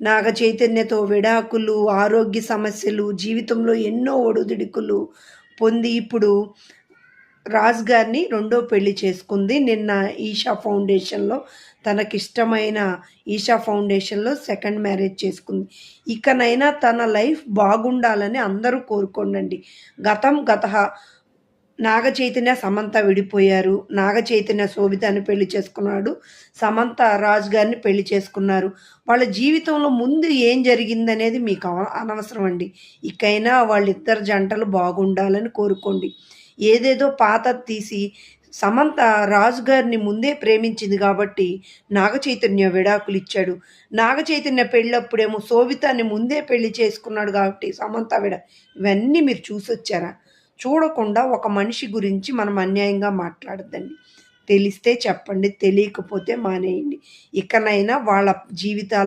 నాగ చైతన్యతో విడాకులు ఆరోగ్య సమస్యలు జీవితంలో ఎన్నో ఒడిదుడుకులు పొంది ఇప్పుడు రాజ్ గారిని రెండో పెళ్ళి చేసుకుంది. నిన్న ఈషా ఫౌండేషన్లో తనకిష్టమైన ఈషా ఫౌండేషన్లో సెకండ్ మ్యారేజ్ చేసుకుంది. ఇకనైనా తన లైఫ్ బాగుండాలని అందరూ కోరుకోండి గతం గత నాగ చైతన్య సమంత విడిపోయారు. నాగ చైతన్య శోభితాన్ని పెళ్ళి చేసుకున్నాడు. సమంత రాజ్ గారిని పెళ్ళి చేసుకున్నారు. వాళ్ళ జీవితంలో ముందు ఏం జరిగిందనేది మీకు అవ- అనవసరం అండి ఇకైనా వాళ్ళిద్దరు జంటలు బాగుండాలని కోరుకోండి. ఏదేదో పాత తీసి సమంత రాజు గారిని ముందే ప్రేమించింది కాబట్టి నాగచైతన్య విడాకులు ఇచ్చాడు. నాగచైతన్య పెళ్ళప్పుడేమో శోభితాన్ని ముందే పెళ్ళి చేసుకున్నాడు కాబట్టి సమంత విడ ఇవన్నీ మీరు చూసొచ్చారా? చూడకుండా ఒక మనిషి గురించి మనం అన్యాయంగా మాట్లాడద్దండి. తెలిస్తే చెప్పండి తెలియకపోతే మానేయండి. ఇకనైనా వాళ్ళ జీవితాలు